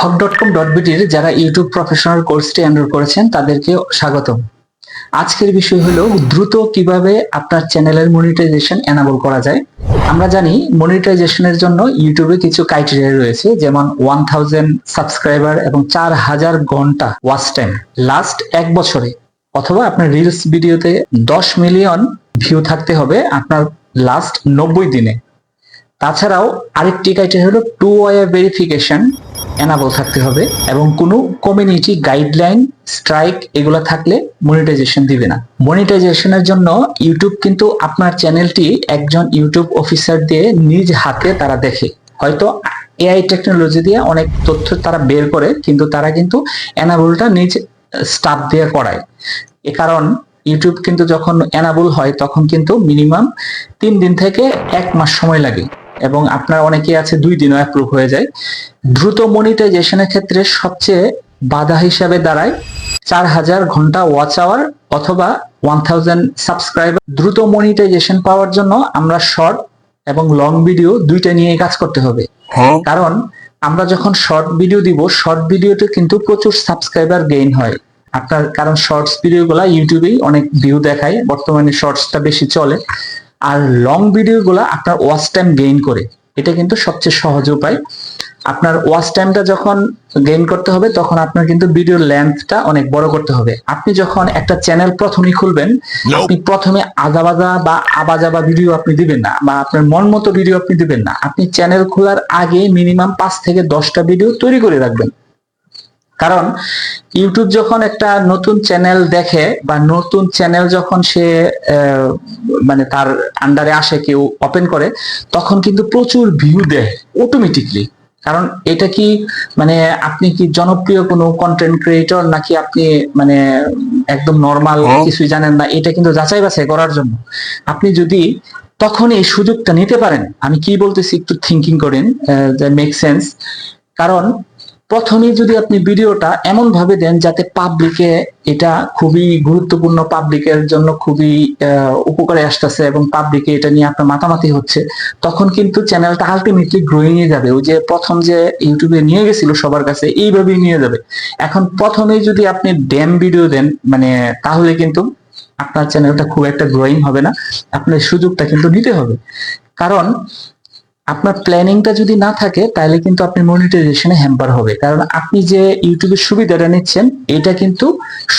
হক dot com dot বিটির যারা YouTube professional কোর্সটি enrol করেছেন, তাদেরকে স্বাগতম। আজকের বিষয় হলো দ্রুত কীভাবে আপনার চ্যানেলের মনিটাইজেশন এনাবল করা যায়। আমরা জানি মনিটাইজেশনের জন্য ইউটিউবে কিছু ক্রাইটেরিয়া রয়েছে, যেমন ওয়ান থাউজেন্ড সাবস্ক্রাইবার এবং চার হাজার ঘণ্টা ওয়াচ টাইম লাস্ট এক বছরে, অথবা আপনার রিলস ভিডিওতে দশ মিলিয়ন ভিউ থাকতে হবে আপনার লাস্ট নব্বই দিনে। তাছাড়াও আরেকটি ক্রাইটেরিয়া হলো টু ওয়ে ভেরিফিকেশন এনাবল থাকতে হবে এবং কোনো কমিউনিটি গাইডলাইন স্ট্রাইক এগুলো থাকলে মনিটাইজেশন দিবে না। মনিটাইজেশনের জন্য ইউটিউব কিন্তু আপনার চ্যানেলটি একজন ইউটিউব অফিসার দিয়ে নিজ হাতে তারা দেখে। হয়তো এআই টেকনোলজি দিয়ে অনেক তথ্য তারা বের করে, কিন্তু তারা কিন্তু এনাবলটা নিজ স্টাফ দিয়ে করায়। এ কারণ ইউটিউব কিন্তু যখন এনাবল হয়, তখন কিন্তু মিনিমাম তিন দিন থেকে এক মাস সময় লাগে। এবং আপনার অনেকে আছে দুই দিনও অ্যাপ্রুভ হয়ে যায়। দ্রুত মনিটাইজেশনের ক্ষেত্রে সবচেয়ে বাধা হিসাবে দাঁড়ায় চার হাজার ঘণ্টা ওয়াচ আওয়ার অথবা ওয়ান থাউজেন্ড সাবস্ক্রাইবার দ্রুত মনিটাইজেশন পাওয়ার জন্য আমরা শর্ট এবং লং ভিডিও দুইটা নিয়ে কাজ করতে হবে। কারণ আমরা যখন শর্ট ভিডিও দিব শর্ট ভিডিওতে কিন্তু প্রচুর সাবস্ক্রাইবার গেইন হয়। আপনার কারণ শর্টস ভিডিওগুলা ইউটিউবেই অনেক ভিউ দেখায় বর্তমানে শর্টসটা বেশি চলে। আর লং ভিডিওগুলা আপনার ওয়াচ টাইম গেইন করে। এটা কিন্তু সবচেয়ে সহজ উপায়। আপনার ওয়াচ টাইমটা যখন গেইন করতে হবে তখন আপনার কিন্তু ভিডিওর লেন্থটা অনেক বড় করতে হবে। আপনি যখন একটা চ্যানেল প্রথমেই খুলবেন আপনি প্রথমে আজাবাজা বা আবাজাবা ভিডিও আপনি দিবেন না বা আপনার মন মতো ভিডিও আপনি দিবেন না। আপনি চ্যানেল খোলার আগে মিনিমাম পাঁচ থেকে দশটা ভিডিও তৈরি করে রাখবেন। কারণ ইউটিউব যখন একটা নতুন চ্যানেল দেখে বা নতুন চ্যানেল যখন সে মানে তার আন্ডারে আসে কেউ ওপেন করে তখন কিন্তু প্রচুর ভিউ দেয় অটোমেটিকলি কারণ এটা কি মানে আপনি কি জনপ্রিয় কোনো কন্টেন্ট ক্রিয়েটর নাকি আপনি মানে একদম নর্মাল। কিছুই জানেন না? এটা কিন্তু যাচাই বাছাই করার জন্য। আপনি যদি তখন এই সুযোগটা নিতে পারেন আমি কি বলতেছি একটু থিঙ্কিং করেন মেক সেন্স কারণ প্রথমেই যদি আপনি ভিডিওটা এমন ভাবে দেন যাতে পাবলিকে এটা খুবই গুরুত্বপূর্ণ পাবলিকের জন্য খুবই উপকারে আসতেছে এবং পাবলিকে এটা নিয়ে আপনার মাতামাতি হচ্ছে, তখন কিন্তু চ্যানেলটা আলটিমেটলি গ্রোয়িং এ যাবে। ওই যে প্রথম যে ইউটিউবে নিয়ে গেছিল সবার কাছে, এইভাবেই নিয়ে যাবে। এখন প্রথমেই যদি আপনি ড্যাম ভিডিও দেন মানে তাহলে কিন্তু আপনার চ্যানেলটা খুব একটা গ্রোয়িং হবে না। আপনার সুযোগটা কিন্তু নিতে হবে। কারণ আপনার প্ল্যানিংটা যদি না থাকে, তাহলে কিন্তু আপনি মনিটাইজেশনে হ্যাম্পার হবে। কারণ আপনি যে ইউটিউবের সুবিধাটা নিচ্ছেন, এটা কিন্তু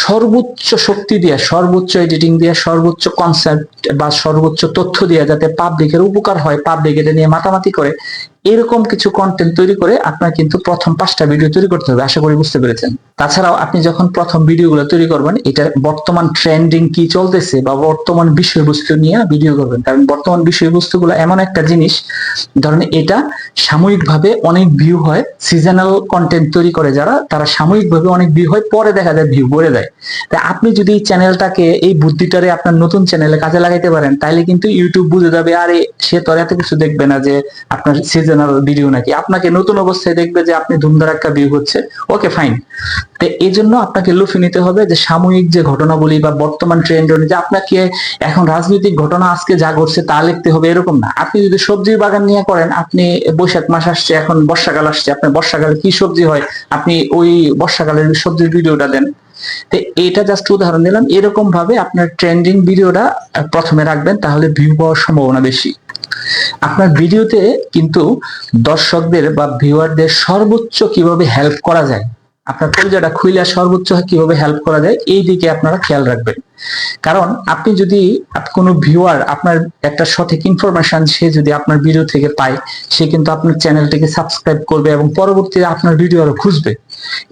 সর্বোচ্চ শক্তি দিয়ে, সর্বোচ্চ এডিটিং দিয়ে, সর্বোচ্চ কনসেপ্ট বা সর্বোচ্চ তথ্য দিয়ে যাতে পাবলিকের উপকার হয় পাবলিক এটা নিয়ে মাতামাতি করে, এরকম কিছু কন্টেন্ট তৈরি করে আপনার কিন্তু প্রথম পাঁচটা ভিডিও তৈরি করতে হবে, আশা করি বুঝতে পেরেছেন। তাছাড়াও আপনি যখন প্রথম ভিডিওগুলো তৈরি করবেন, এটা বর্তমান ট্রেন্ডিং কি চলতেছে বা বর্তমান বিষয়বস্তু নিয়ে ভিডিও করবেন, কারণ বর্তমান বিষয়বস্তুগুলো এমন একটা জিনিস, ধরেন এটা সাময়িকভাবে অনেক ভিউ হয় সিজনাল কন্টেন্ট তৈরি করে যারা, তারা সাময়িকভাবে অনেক ভিউ হয়, পরে দেখা যায় ভিউ বেড়ে যায় তাই আপনি যদি এই চ্যানেলটাকে এই বুদ্ধিটারে আপনার নতুন চ্যানেলে কাজে লাগাইতে পারেন তাহলে কিন্তু ইউটিউব বুঝে যাবে, আরে সে তো এত কিছু দেখবে না যে আপনার সিজনাল ভিডিও নাকি। আপনাকে নতুন অবস্থায় দেখবে যে আপনি ধুমধার একটা ভিউ হচ্ছে ওকে ফাইন তো এই জন্য আপনাকে লুফে নিতে হবে যে সাময়িক যে ঘটনাবলী বা বর্তমান ট্রেন্ড যে আপনাকে এখন রাজনৈতিক ঘটনা আজকে যা ঘটছে তা লিখতে হবে, এরকম না। আপনি যদি সবজির বাগান নিয়ে করেন, আপনি বৈশাখ মাস আসছে, এখন বর্ষাকাল আসছে, আপনার বর্ষাকালে কি সবজি হয়? আপনি ওই বর্ষাকালের সবজির ভিডিওটা দেন। তো এটা জাস্ট উদাহরণ দিলাম। এরকম ভাবে আপনার ট্রেন্ডিং ভিডিওটা প্রথমে রাখবেন, তাহলে ভিউ পাওয়ার সম্ভাবনা বেশি। আপনার ভিডিওতে কিন্তু দর্শকদের বা ভিউয়ারদের সর্বোচ্চ কীভাবে হেল্প করা যায়, আপনার পরিচয়টা খুইলা সর্বোচ্চ কীভাবে হেল্প করা যায়, এই দিকে আপনারা খেয়াল রাখবেন। কারণ আপনি যদি কোনো ভিউয়ার আপনার একটা সঠিক ইনফরমেশন সে যদি আপনার ভিডিও থেকে পায়, সে কিন্তু আপনার চ্যানেলটিকে সাবস্ক্রাইব করবে এবং পরবর্তীতে আপনার ভিডিও আরও খুঁজবে।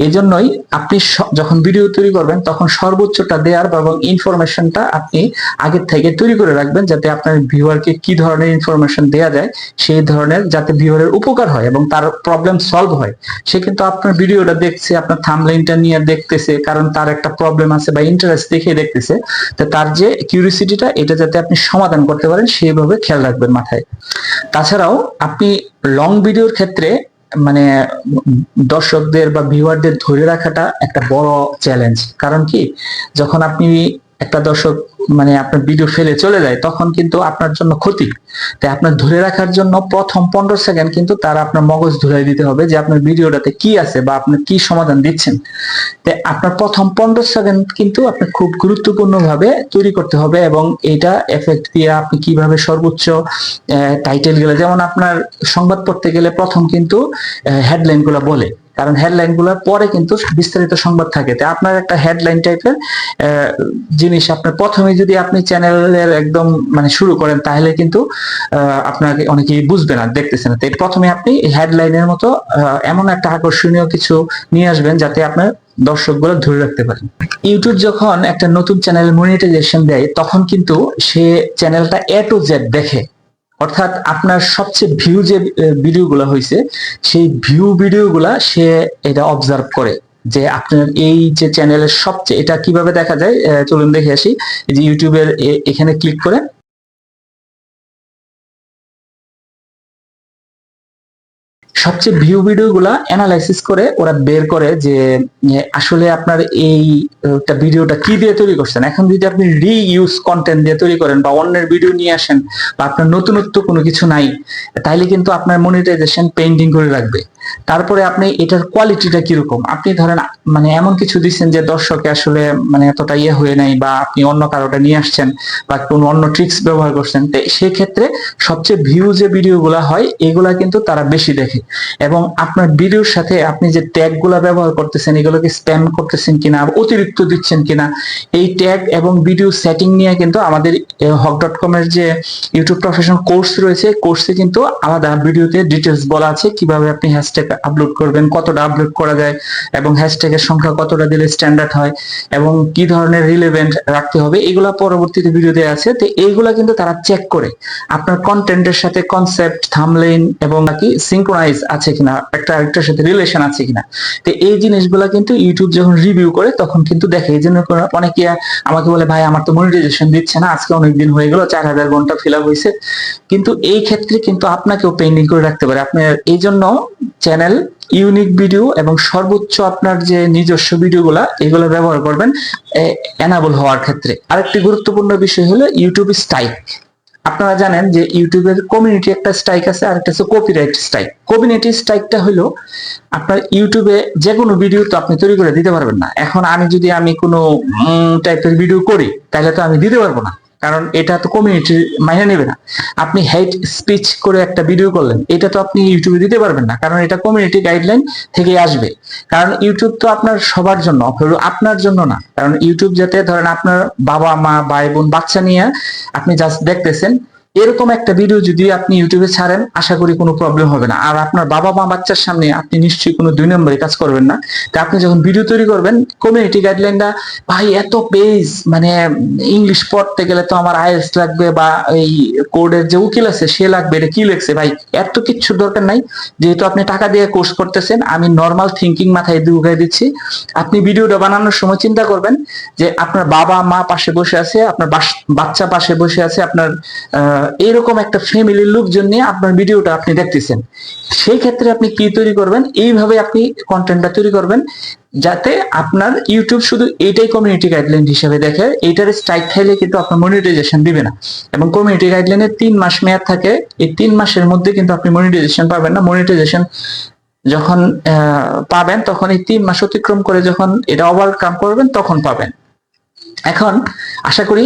এই জন্যই আপনি যখন ভিডিও তৈরি করবেন, তখন সর্বোচ্চটা দেওয়ার বা এবং ইনফরমেশনটা আপনি আগের থেকে তৈরি করে রাখবেন যাতে আপনার ভিউয়ারকে কি ধরনের ইনফরমেশন দেওয়া যায়, সেই ধরনের যাতে ভিউয়ারের উপকার হয় এবং তার প্রবলেম সলভ হয়। সে কিন্তু আপনার ভিডিওটা দেখছে, আপনার থামলাইনটা নিয়ে দেখতেছে, কারণ তার একটা প্রবলেম আছে বা ইন্টারেস্ট দেখে দেখতেছে। তো তার যে কিউরিসিটিটা এটা যাতে আপনি সমাধান করতে পারেন সেভাবে খেয়াল রাখবেন মাথায়। তাছাড়াও আপনি লং ভিডিওর ক্ষেত্রে মানে দর্শকদের বা ভিউয়ারদের ধরে রাখাটা একটা বড় চ্যালেঞ্জ কারণ কি? যখন আপনি একটা দর্শক মানে আপনার ভিডিও ফেলে চলে যায়, তখন কিন্তু আপনার জন্য ক্ষতি। তাই আপনার ধরে রাখার জন্য প্রথম পনেরো সেকেন্ড কিন্তু তার আপনার মগজ ধরে দিতে হবে যে আপনার ভিডিওটাতে কি আছে বা আপনি কি সমাধান দিচ্ছেন। তাই আপনার প্রথম পনেরো সেকেন্ড কিন্তু আপনার খুব গুরুত্বপূর্ণ ভাবে তৈরি করতে হবে এবং এটা এফেক্ট দিয়ে আপনি কীভাবে সর্বোচ্চ টাইটেলগুলো, যেমন আপনার সংবাদ পড়তে গেলে প্রথম কিন্তু হেডলাইনগুলো বলে। কারণ হেডলাইনগুলোর পরে কিন্তু বিস্তারিত সংবাদ থাকে। তাই আপনার একটা হেডলাইন টাইপের জিনিস আপনার প্রথমে যদি আপনি চ্যানেলের একদম মানে শুরু করেন, তাহলে কিন্তু আপনাকে অনেকেই বুঝবে না দেখতেছেন না। তাই প্রথমে আপনি হেডলাইনের মতো এমন একটা আকর্ষণীয় কিছু নিয়ে আসবেন যাতে আপনার দর্শকগুলো ধরে রাখতে পারেন ইউটিউব যখন একটা নতুন চ্যানেল মনিটাইজেশন দেয়, তখন কিন্তু সে চ্যানেলটা এ টু জেড দেখে। অর্থাৎ আপনার সবচেয়ে ভিউ যে ভিডিও গুলা হয়েছে সেই ভিউ ভিডিও গুলা সে এটা অবজার্ভ করে। যে আপনার এই যে চ্যানেলের সবচেয়ে, এটা কীভাবে দেখা যায়? চলুন দেখে আসি। যে ইউটিউবের এখানে ক্লিক করে সবচেয়ে ভিউ ভিডিওগুলা অ্যানালাইসিস করে ওরা বের করে যে আসলে আপনার এই ভিডিওটা কি দিয়ে তৈরি করছেন? এখন যদি আপনি রিইউজ কন্টেন্ট দিয়ে তৈরি করেন বা অন্যের ভিডিও নিয়ে আসেন বা আপনার নতুনত্ব কোনো কিছু নাই, তাইলে কিন্তু আপনার মনিটাইজেশন পেন্ডিং করে রাখবে। তারপরে আপনি এটার কোয়ালিটিটা কীরকম? আপনি ধরেন মানে এমন কিছু দিচ্ছেন যে দর্শকে আসলে মানে এতটা ইয়ে হয়ে নাই বা আপনি অন্য কারোটা নিয়ে আসছেন বা কোনো অন্য ট্রিক্স ব্যবহার করছেন, তো সেক্ষেত্রে সবচেয়ে ভিউ যে ভিডিওগুলো হয়, এগুলা কিন্তু তারা বেশি দেখে। এবং আপনার ভিডিওর সাথে আপনি যে ট্যাগগুলা ব্যবহার করতেছেন, এগুলোকে স্প্যাম করতেছেন কিনা, অতিরিক্ত দিচ্ছেন কিনা, এই ট্যাগ এবং ভিডিও সেটিং নিয়ে কিন্তু আমাদের হক ডট কম এর যে ইউটিউব প্রফেশন কোর্স রয়েছে কোর্সে কিন্তু আলাদা ভিডিওতে ডিটেলস বলা আছে, কীভাবে আপনি হ্যাশট্যাগ আপলোড করবেন, কতটা আপলোড করা যায় এবং হ্যাশট্যাগের সংখ্যা কতটা দিলে স্ট্যান্ডার্ড হয় এবং কি ধরনের রিলেভেন্ট রাখতে হবে, এগুলা পরবর্তীতে ভিডিওতে আছে। তো এইগুলা কিন্তু তারা চেক করে আপনার কন্টেন্টের সাথে কনসেপ্ট থামলেইন এবং নাকি সিঙ্ক্রোনাইজ আছে কিনা, একটা আরেকটার সাথে রিলেশন আছে কিনা। তো এই জিনিসগুলা কিন্তু ইউটিউব যখন রিভিউ করে, তখন কিন্তু দেখে। এই জন্য অনেকে আমাকে বলে, ভাই, আমার তো মনিটাইজেশন দিচ্ছে না, আজকে অনেকদিন হয়ে গেল, চার হাজার ঘণ্টা ফিল আপ হয়েছে কিন্তু এই ক্ষেত্রে কিন্তু আপনাকেও পেন্ডিং করে রাখতে পারে। আপনার এই জন্য চ্যানেল ইউনিক ভিডিও এবং সর্বোচ্চ আপনার যে নিজস্ব ভিডিওগুলা এগুলো ব্যবহার করবেন এনাবল হওয়ার ক্ষেত্রে। আরেকটি গুরুত্বপূর্ণ বিষয় হলো ইউটিউব স্ট্রাইক আপনারা জানেন যে ইউটিউবের কমিউনিটি একটা স্ট্রাইক আছে আর একটা হচ্ছে কপিরাইট স্ট্রাইক কমিউনিটি স্ট্রাইকটা হলো আপনার ইউটিউবে যে কোনো ভিডিও তো আপনি তৈরি করে দিতে পারবেন না। এখন আমি যদি আমি কোনো টাইপের ভিডিও করি, তাহলে তো আমি দিতে পারব না। কারণ এটা তো কমিউনিটি মাইনে নেবে না। আপনি হেড স্পিচ করে একটা ভিডিও করলেন, এটা তো আপনি ইউটিউবে দিতে পারবেন না, কারণ এটা কমিউনিটি গাইডলাইন থেকে আসবে। কারণ ইউটিউব তো আপনার সবার জন্য আপনার জন্য না, কারণ ইউটিউব যাতে ধরেন আপনার বাবা মা ভাই বোন বাচ্চা নিয়ে আপনি জাস্ট দেখতেছেন এরকম একটা ভিডিও যদি আপনি ইউটিউবে ছাড়েন আশা করি কোনো প্রবলেম হবে না। আর আপনার বাবা মা বাচ্চার সামনে আপনি নিশ্চয়ই কোনো দুই নম্বরে কাজ করবেন না। তা আপনি যখন ভিডিও তৈরি করবেন কমিউনিটি গাইডলাইনটা ভাই এত পেজ মানে ইংলিশ পড়তে গেলে তো আমার আইএলস লাগবে বা এই কোডের যে উকিল আছে সে লাগবে এটা কি লেখছে? ভাই এত কিচ্ছু দরকার নাই। যেহেতু আপনি টাকা দিয়ে কোর্স করতেছেন আমি নর্মাল থিঙ্কিং মাথায় ঢুকাই দিচ্ছি। আপনি ভিডিওটা বানানোর সময় চিন্তা করবেন যে আপনার বাবা মা পাশে বসে আছে আপনার বাচ্চা পাশে বসে আছে আপনার আহ, এইরকম একটা ফ্যামিলির লোকজন নিয়ে আপনার ভিডিওটা আপনি দেখতেছেন। সেই ক্ষেত্রে আপনি কি তৈরি করবেন? এইভাবে আপনি কন্টেন্টটা তৈরি করবেন যাতে আপনার ইউটিউব শুধু এইটাই কমিউনিটি গাইডলাইন হিসেবে দেখে, এইটার স্ট্রাইক খাইলে কিন্তু আপনার মনিটাইজেশন দিবে না। এবং কমিউনিটি গাইডলাইনের তিন মাস মেয়াদ থাকে, এই তিন মাসের মধ্যে কিন্তু আপনি মনিটাইজেশন পাবেন না। মনিটাইজেশন যখন পাবেন, তখন এই তিন মাস অতিক্রম করে যখন এটা ওভারকাম করবেন, তখন পাবেন। এখন আশা করি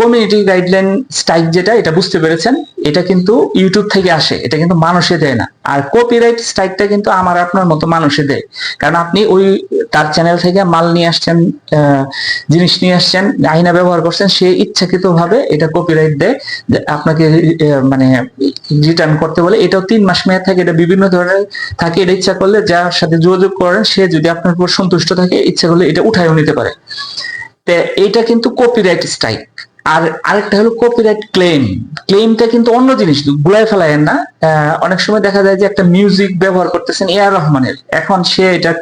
কমিউনিটি গাইডলাইন স্ট্রাইক যেটা, এটা বুঝতে পেরেছেন, এটা কিন্তু ইউটিউব থেকে আসে, এটা কিন্তু মানুষে দেয় না। আর কপিরাইট স্ট্রাইকটা কিন্তু আমার আপনার মতো মানুষে দেয়। কারণ আপনি ওই তার চ্যানেল থেকে মাল নিয়ে আসছেন জিনিস নিয়ে আসছেন আইনা ব্যবহার করছেন, সে ইচ্ছাকৃত ভাবে এটা কপিরাইট দেয়। আপনাকে মানে রিটার্ন করতে বলে, এটাও তিন মাস মেয়াদ থাকে, এটা বিভিন্ন ধরনের থাকে, এটা ইচ্ছা করলে যার সাথে যোগাযোগ করেন, সে যদি আপনার উপর সন্তুষ্ট থাকে, ইচ্ছা করলে এটা উঠায়ও নিতে পারে। তে এইটা কিন্তু কপিরাইট স্ট্রাইক আর আরেকটা হলো কপিরাইট ক্লেম ক্লেমটা কিন্তু অন্য জিনিস গুলাই ফেলায়েন না। অনেক সময় দেখা যায় যে একটা মিউজিক ব্যবহার করতেছেন এ আর রহমানের। এখন সে এটা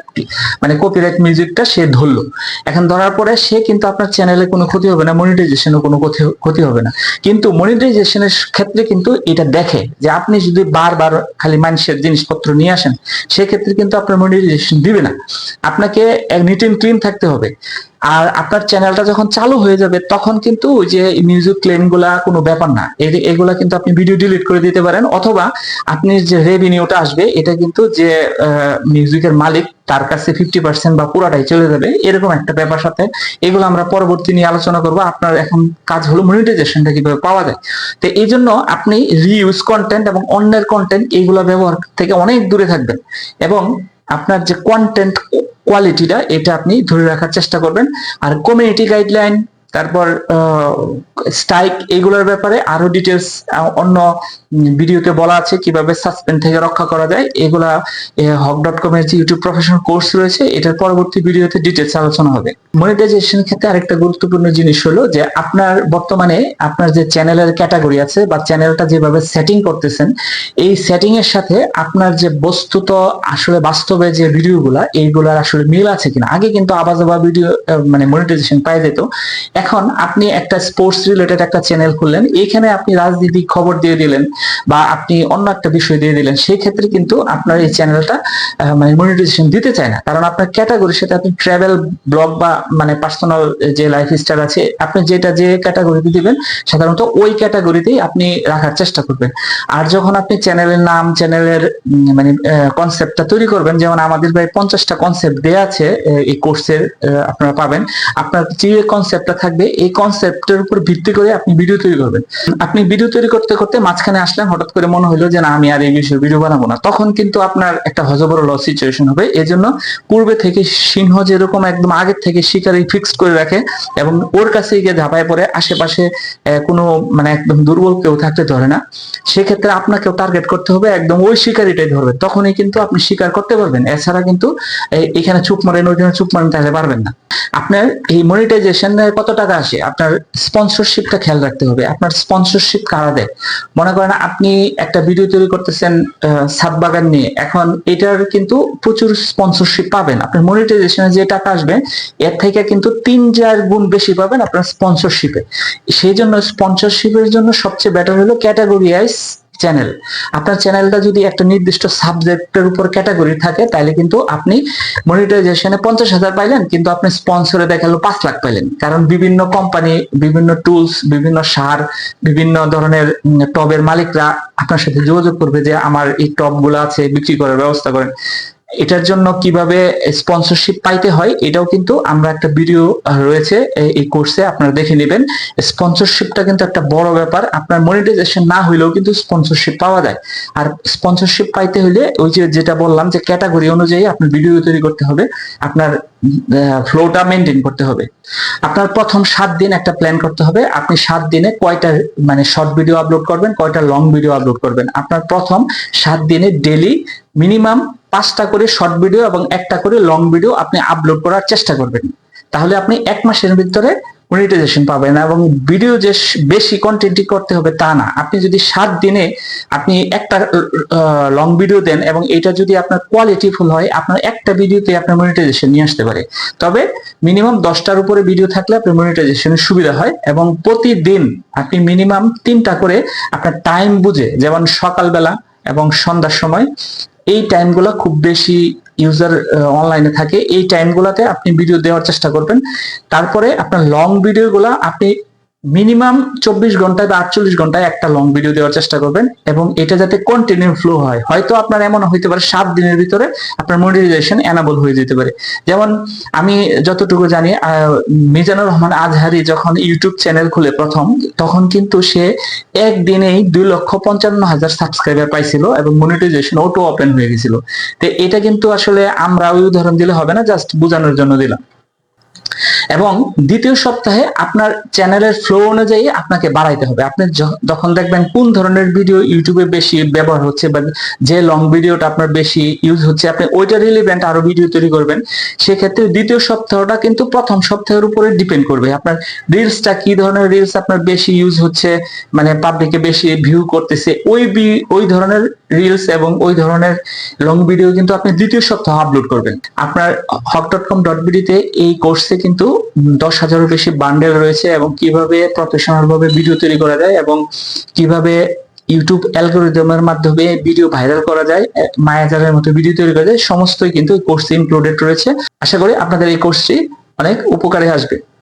মানে কপিরাইট মিউজিকটা সে ধরলো। এখন ধরার পরে সে কিন্তু আপনার চ্যানেলে কোনো ক্ষতি হবে না মনিটাইজেশনও কোনো ক্ষতি- হবে না। কিন্তু মনিটাইজেশনের ক্ষেত্রে কিন্তু এটা দেখে যে আপনি যদি বারবার খালি মানুষের জিনিসপত্র নিয়ে আসেন, সেক্ষেত্রে কিন্তু আপনার মনিটাইজেশন দিবে না। আপনাকে নিট এন্ড ক্লিন থাকতে হবে। আর আপনার চ্যানেলটা যখন চালু হয়ে যাবে, তখন কিন্তু ওই যে মিউজিক ক্লেমগুলা কোনো ব্যাপার না। এগুলা কিন্তু আপনি ভিডিও ডিলিট করে দিতে পারেন, অথবা আপনি যে রেভিনিউটা আসবে, এটা কিন্তু যে মিউজিকের মালিক, তার কাছে ফিফটি পার্সেন্ট বা পুরাটাই চলে যাবে। এরকম একটা ব্যাপার সাথে এগুলো আমরা পরবর্তী নিয়ে আলোচনা করব। আপনার এখন কাজ হলো মনিটাইজেশনটা কীভাবে পাওয়া যায়। তো এই জন্য আপনি রিউজ কন্টেন্ট এবং অন্যের কন্টেন্ট এইগুলো ব্যবহার থেকে অনেক দূরে থাকবেন। এবং আপনার যে কন্টেন্ট কোয়ালিটিটা এটা আপনি ধরে রাখার চেষ্টা করবেন। আর কমিউনিটি গাইডলাইন তারপর স্ট্রাইক এগুলোর ব্যাপারে আরও ডিটেলস অন্য ভিডিওতে বলা আছে কীভাবে সাসপেন্ড থেকে রক্ষা করা যায়। এগুলা হক ডট কম এর যে ইউটিউব প্রফেশনাল কোর্স রয়েছে, এটার পরবর্তী ভিডিওতে ডিটেলস আলোচনা হবে। মনিটাইজেশন ক্ষেত্রে আরেকটা গুরুত্বপূর্ণ জিনিস হলো যে, আপনার বর্তমানে আপনার যে চ্যানেলের ক্যাটাগরি আছে বা চ্যানেলটা যেভাবে সেটিং করতেছেন, এই সেটিং এর সাথে আপনার যে বস্তুত আসলে বাস্তবে যে ভিডিওগুলা এইগুলার আসলে মিল আছে কিনা। আগে কিন্তু আবাজ ভিডিও মানে মনিটাইজেশন পাই যেত। এখন আপনি একটা স্পোর্টস রিলেটেড একটা চ্যানেল খুললেন এখানে আপনি রাজনীতি খবর দিয়ে দিলেন বা আপনি অন্য একটা বিষয় দিয়ে দিলেন, সেই ক্ষেত্রে কিন্তু আপনার এই চ্যানেলটা মানে মনিটাইজেশন দিতে চায় না। কারণ আপনার ক্যাটাগরির সাথে আপনি ট্রাভেল ব্লগ বা মানে পার্সোনাল যে লাইফ স্টাইল আছে, আপনি যেটা যে ক্যাটাগরিতে দিবেন, সাধারণত ওই ক্যাটাগরিতেই আপনি রাখার চেষ্টা করবেন। আর যখন আপনি চ্যানেলের নাম চ্যানেলের মানে কনসেপ্টটা তৈরি করবেন, যেমন আমাদের প্রায় পঞ্চাশটা কনসেপ্ট দেওয়া আছে এই কোর্সের আপনারা পাবেন। আপনার যে কনসেপ্টটা থাকবে এই কনসেপ্টের উপর ভিত্তি করে আপনি ভিডিও তৈরি করবেন। আপনি ভিডিও তৈরি করতে করতে মাঝখানে আসলেন, হঠাৎ করে মনে হলো যে না, আমি আর বিষয়ে ভিডিও বানাবো না। তখন কিন্তু আপনার একটা হজবর লস সিচুয়েশন হবে। এজন্য পূর্বে থেকে সিংহ যেরকম একদম আগের থেকে শিকারি ফিক্সড করে রাখে এবং ওর কাছে গিয়ে ঝাঁপায় পড়ে, আশেপাশে কোনো মানে একদম দুর্বল কেউ থাকতে ধরে না, সেক্ষেত্রে আপনাকেও টার্গেট করতে হবে একদম ওই শিকারিটাই ধরবে। তখনই কিন্তু আপনি শিকার করতে পারবেন। এছাড়া কিন্তু এখানে চুপ মারেন, ওইখানে চুপ মারেন তাহলে পারবেন না। আপনার এই মনিটাইজেশন কত টাকা আসে, আপনার স্পন্সরশিপটা খেয়াল রাখতে হবে। আপনার স্পন্সরশিপ কারা দেয়? মনে করেন আপনি একটা ভিডিও তৈরি করতেছেন ছাদ বাগান নিয়ে। এখন এটার কিন্তু প্রচুর স্পন্সরশিপ পাবেন। আপনার মনিটাইজেশনে যে টাকা আসবে, এর থেকে কিন্তু তিন চার গুণ বেশি পাবেন আপনার স্পন্সরশিপে সেই জন্য স্পন্সরশিপের জন্য সবচেয়ে বেটার হলো ক্যাটাগরি ওয়াইজ চ্যানেল আপনার চ্যানেলটা যদি একটা নির্দিষ্ট সাবজেক্টের উপর ক্যাটাগরি থাকে, তাহলে কিন্তু আপনি মনিটাইজেশনে পঞ্চাশ হাজার পাইলেন, কিন্তু আপনি স্পন্সরে দেখাল পাঁচ লাখ পাইলেন। কারণ বিভিন্ন কোম্পানি বিভিন্ন টুলস বিভিন্ন সার, বিভিন্ন ধরনের টবের মালিকরা আপনার সাথে যোগাযোগ করবে যে, আমার এই টবগুলো আছে, বিক্রি করার ব্যবস্থা করেন। এটার জন্য কীভাবে স্পন্সরশিপ পাইতে হয়, এটাও কিন্তু আমরা একটা ভিডিও রয়েছে এই- কোর্সে আপনারা দেখে নেবেন। স্পন্সরশিপটা কিন্তু একটা বড় ব্যাপার, আপনার মনিটাইজেশন না হইলেও কিন্তু স্পন্সরশিপ পাওয়া যায়। আর স্পন্সরশিপ পাইতে হলে ওই যে যেটা বললাম যে ক্যাটাগরি অনুযায়ী আপনার ভিডিও তৈরি করতে হবে, আপনার ফ্লোটা মেনটেন করতে হবে। আপনার প্রথম সাত দিন একটা প্ল্যান করতে হবে, আপনি সাত দিনে কয়টা মানে শর্ট ভিডিও আপলোড করবেন, কয়টা লং ভিডিও আপলোড করবেন। আপনার প্রথম সাত দিনে ডেলি মিনিমাম পাঁচটা করে শর্ট ভিডিও এবং একটা করে লং ভিডিও আপনি আপলোড করার চেষ্টা করবেন। তাহলে আপনি এক মাসের ভিতরে মনিটাইজেশন পাবেন এবং ভিডিও যে বেশি কন্টেন্টই করতে হবে তা না। আপনি যদি সাত দিনে আপনি একটা লং ভিডিও দেন এবং এটা যদি আপনার কোয়ালিটি কোয়ালিটিফুল হয়, আপনার একটা ভিডিওতে আপনার মনিটাইজেশন নিয়ে আসতে পারে। তবে মিনিমাম দশটার উপরে ভিডিও থাকলে আপনার মনিটাইজেশনের সুবিধা হয় এবং প্রতিদিন আপনি মিনিমাম তিনটা করে আপনার টাইম বুঝে, যেমন সকালবেলা এবং সন্ধ্যার সময় এই টাইমগুলো খুব বেশি ইউজার অনলাইনে থাকে। এই টাইমগুলোতে আপনি ভিডিও দেওয়ার চেষ্টা করবেন। তারপরে আপনার লং ভিডিওগুলো আপনি মিনিমাম চব্বিশ ঘন্টায় বা আটচল্লিশ ঘন্টায় একটা লং ভিডিও দেওয়ার চেষ্টা করবেন এবং এটা যাতে কন্টিনিউ ফ্লো হয়। হয়তো আপনার এমন হইতে পারে সাত দিনের ভিতরে আপনার মনিটাইজেশন এনাবল হয়ে যেতে পারে। যেমন আমি যতটুকু জানি মিজানুর রহমান আজহারি যখন ইউটিউব চ্যানেল খুলে প্রথম, তখন কিন্তু সে একদিনেই দুই লক্ষ পঞ্চান্ন হাজার সাবস্ক্রাইবার পাইছিল এবং মনিটাইজেশন অটো ওপেন হয়ে গেছিল। তো এটা কিন্তু আসলে আমরা ওই উদাহরণ দিলে হবে না জাস্ট বোঝানোর জন্য দিলাম। এবং দ্বিতীয় সপ্তাহে আপনার চ্যানেলের ফ্লো অনুযায়ী আপনাকে বাড়াইতে হবে। আপনি যখন দেখবেন কোন ধরনের ভিডিও ইউটিউবে বেশি ব্যবহার হচ্ছে বা যে লং ভিডিওটা আপনার বেশি ইউজ হচ্ছে, আপনি ওইটা রিলিভেন্ট আরও ভিডিও তৈরি করবেন, সেক্ষেত্রে দ্বিতীয় সপ্তাহটা কিন্তু প্রথম সপ্তাহের উপরে ডিপেন্ড করবে। আপনার রিলসটা কি ধরনের রিলস আপনার বেশি ইউজ হচ্ছে মানে পাবলিকে বেশি ভিউ করতেছে, ওই ওই ধরনের রিলস এবং ওই ধরনের লং ভিডিও কিন্তু আপনি দ্বিতীয় সপ্তাহ আপলোড করবেন। আপনার হক ডট কম ডট বিডিতে এই কোর্সে কিন্তু দশ হাজারের বেশি বান্ডেল রয়েছে এবং কীভাবে প্রফেশনাল ভাবে ভিডিও তৈরি করা যায় এবং কীভাবে ইউটিউব অ্যালগোরিদমের মাধ্যমে ভিডিও ভাইরাল করা যায় মায়াজারের মতো ভিডিও তৈরি করা যায়, সমস্তই কিন্তু কোর্সে ইনক্লুডেড রয়েছে। আশা করি আপনাদের এই কোর্সটি অনেক উপকারে আসবে।